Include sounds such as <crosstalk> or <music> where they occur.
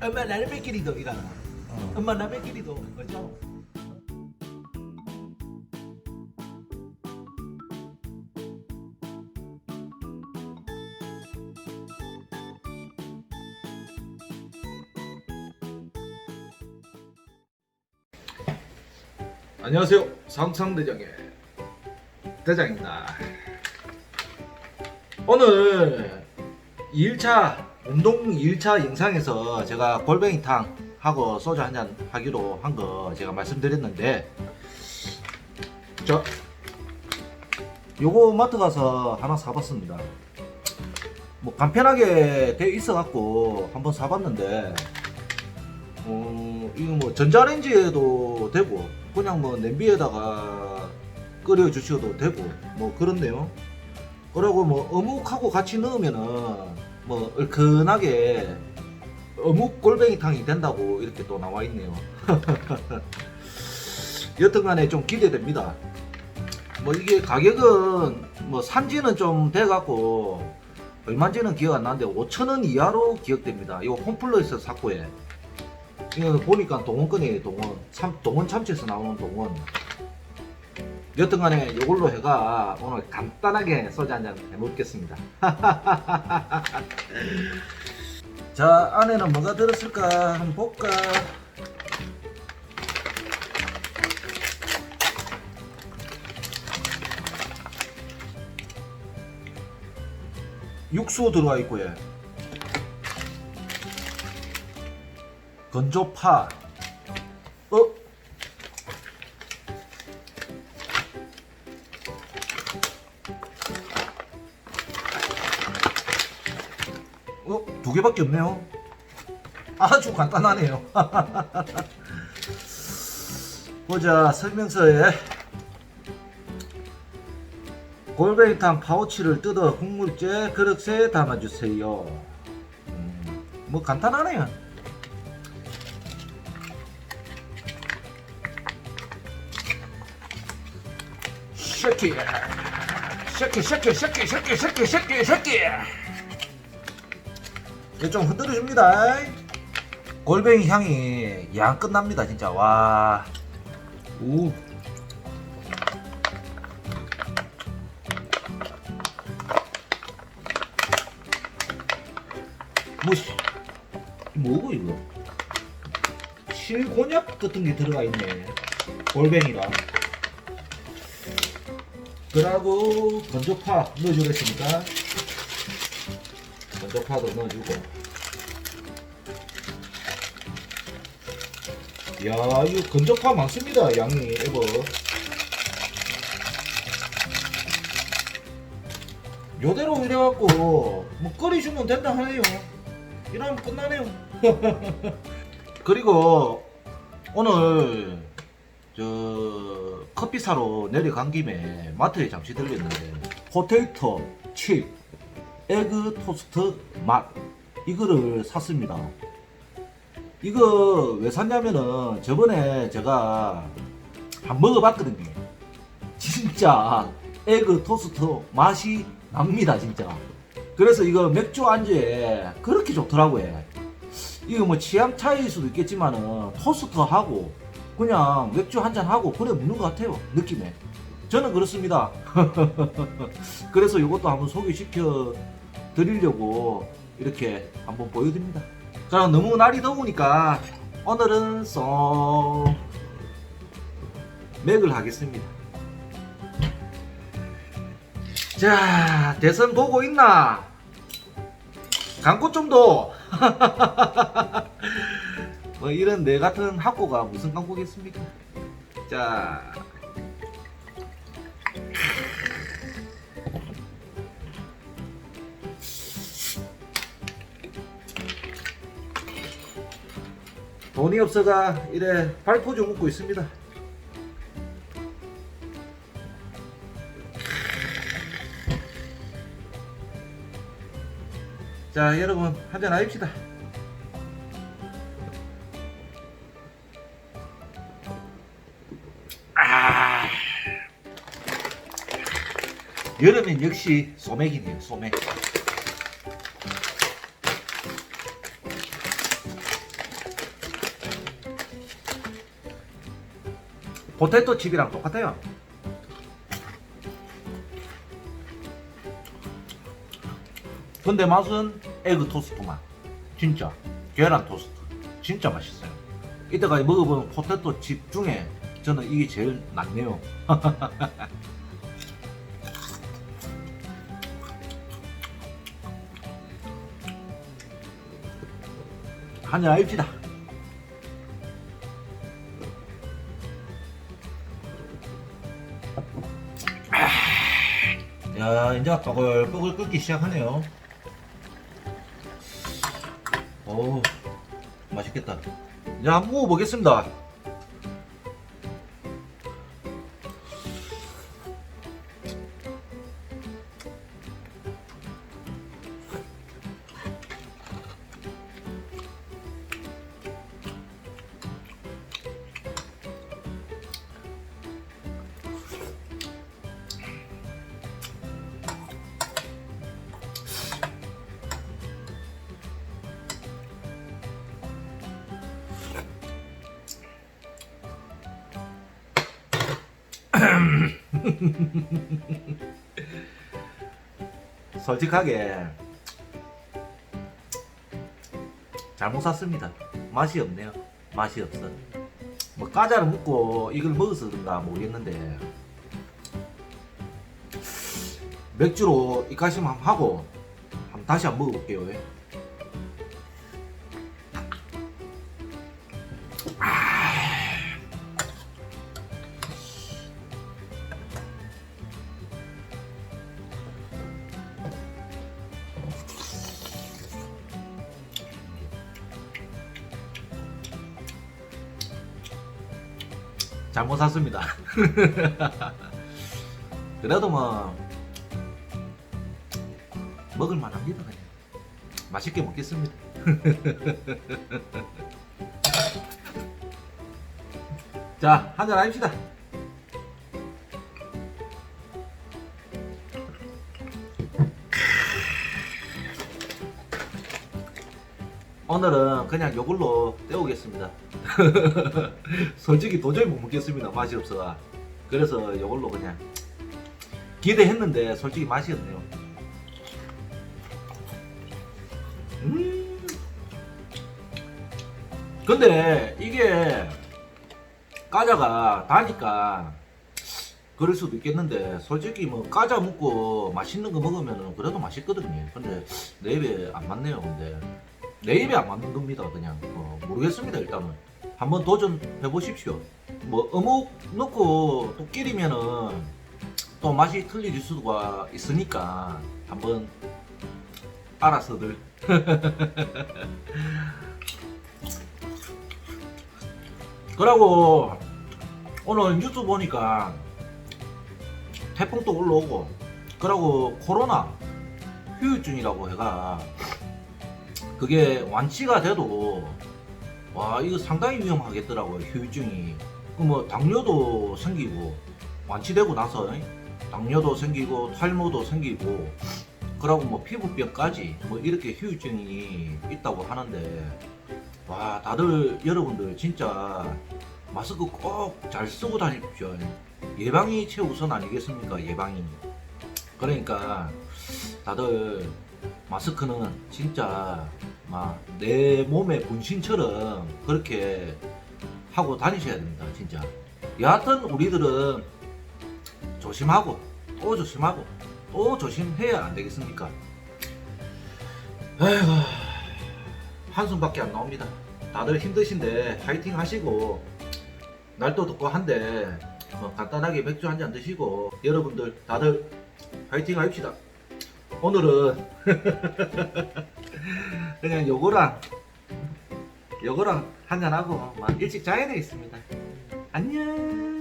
엄마 라면끼리도 이라나. 어. 엄마 라면끼리도 그죠? 안녕하세요. 상상대장의 대장입니다. 오늘 2일차 운동 2일차 영상에서 제가 골뱅이탕 하고 소주 한 잔 하기로 한 거 제가 말씀드렸는데 저 요거 마트 가서 하나 사봤습니다. 뭐 간편하게 돼 있어 갖고 한번 사봤는데 어, 이거 뭐 전자레인지에도 되고 그냥 뭐 냄비에다가 끓여 주셔도 되고 뭐 그렇네요. 그리고 뭐 어묵하고 같이 넣으면은 뭐 얼큰하게 어묵 골뱅이탕이 된다고 이렇게 또 나와 있네요. <laughs> 여튼간에 좀 기대됩니다. 뭐 이게 가격은 뭐 산지는 좀 돼갖고 얼마인지는 기억 안 나는데 5천원 이하로 기억됩니다. 이거 홈플러에서 샀고 예. 이거 보니까 동원권이에요 동원 참, 동원 참치에서 나오는 동원 여튼간에 이걸로 해가 오늘 간단하게 소주 한 잔 해먹겠습니다. <laughs> 자 안에는 뭐가 들었을까? 한번 볼까? 육수 들어와 있고요. 건조파 두 개밖에 없네요. 아주 간단하네요. <laughs> 보자 설명서에 골뱅이탕 파우치를 뜯어 국물째 그릇에 담아주세요. 음, 뭐 간단하네요. 쉐키. 쉐키 쉐키 쉐키 쉐키 쉐키 쉐키 좀 흔들어줍니다 골뱅이 향이 양 끝납니다 진짜 와 오. 뭐, 시- 뭐고 이거? 실곤약 같은 게 들어가 있네. 골뱅이랑. 그러고 건조파 넣어주겠습니다. 건조파도 넣어주고. 야, 이거 건조파 많습니다. 양이 이거. 요대로 이래갖고 뭐 끓이주면 된다 하네요. 이러면 끝나네요. <laughs> 그리고 오늘 저 커피 사러 내려간 김에 마트에 잠시 들렸는데 포테이토 칩 에그 토스트 맛 이거를 샀습니다. 이거 왜 샀냐면은 저번에 제가 한 먹어봤거든요. 진짜 에그 토스트 맛이 납니다 진짜. 그래서 이거 맥주 안주에 그렇게 좋더라고요. 이거 뭐 취향 차이일 수도 있겠지만은 토스트하고 그냥 맥주 한 잔 하고 그래 먹는 것 같아요 느낌에. 저는 그렇습니다. <laughs> 그래서 이것도 한번 소개시켜 드리려고 이렇게 한번 보여드립니다. 자 너무 날이 더우니까 오늘은 쏙 맥을 하겠습니다. 자 대선 보고 있나? 광고 좀 더. <laughs> 뭐 이런 내 같은 학고가 무슨 광고겠습니까? 자. 돈이 없어가 이래 발포 좀 먹고 있습니다. 자 여러분 한잔 하십시다. 아 여름엔 역시 소맥이네요 소맥. 포테토 칩이랑 똑같아요. 근데 맛은 에그 토스트 맛. 진짜. 계란 토스트. 진짜 맛있어요. 이때까지 먹어본 포테토 칩 중에 저는 이게 제일 낫네요. <laughs> 한잔 합시다. 야, 이제 뽀글뽀글 끓기 시작하네요. 오, 맛있겠다. 이제 한번 먹어보겠습니다. <laughs> 솔직하게 잘못 샀습니다. 맛이 없네요. 맛이 없어. 뭐 과자를 먹고 이걸 그런가 모르겠는데 맥주로 한번 하고 다시 한번 먹어볼게요. 잘못 샀습니다. <laughs> 그래도 뭐 먹을 만합니다 그냥. 맛있게 먹겠습니다. <laughs> 자, 한잔 합시다. 오늘은 그냥 요걸로 때우겠습니다. <laughs> 솔직히 도저히 못 먹겠습니다. 맛이 없어가. 그래서 요걸로 그냥 기대했는데 솔직히 맛이 없네요. 음. 근데 이게 과자가 다니까 그럴 수도 있겠는데 솔직히 뭐 과자 먹고 맛있는 거 먹으면 그래도 맛있거든요. 근데 내 입에 안 맞네요. 근데 내 입에 안 맞는 겁니다. 그냥 어, 모르겠습니다. 일단은 한번 도전해 보십시오. 뭐 어묵 넣고 또 끼리면은 또 맛이 틀려질 수가 있으니까 한번 알아서들. <laughs> 그러고 오늘 뉴스 보니까 태풍도 올라오고 그러고 코로나 후유증이라고 해가 그게 완치가 돼도 와 이거 상당히 위험하겠더라고요 후유증이. 그뭐 당뇨도 생기고 완치되고 나서 당뇨도 생기고 탈모도 생기고 그러고 뭐 피부병까지 뭐 이렇게 후유증이 있다고 하는데 와 다들 여러분들 진짜 마스크 꼭 잘 쓰고 다니십시오. 예방이 최우선 아니겠습니까 예방이? 그러니까 다들 마스크는 진짜 막 내 몸의 분신처럼 그렇게 하고 다니셔야 됩니다 진짜. 여하튼 우리들은 조심하고 또 조심하고 또 조심해야 안 되겠습니까? 에이구 한숨밖에 안 나옵니다. 다들 힘드신데 파이팅 하시고 날도 덥고 한데 뭐 간단하게 맥주 한 잔 드시고 여러분들 다들 파이팅 합시다 오늘은 <laughs> 그냥 요거랑 요거랑 한잔하고 막 일찍 자야 되겠습니다. 안녕.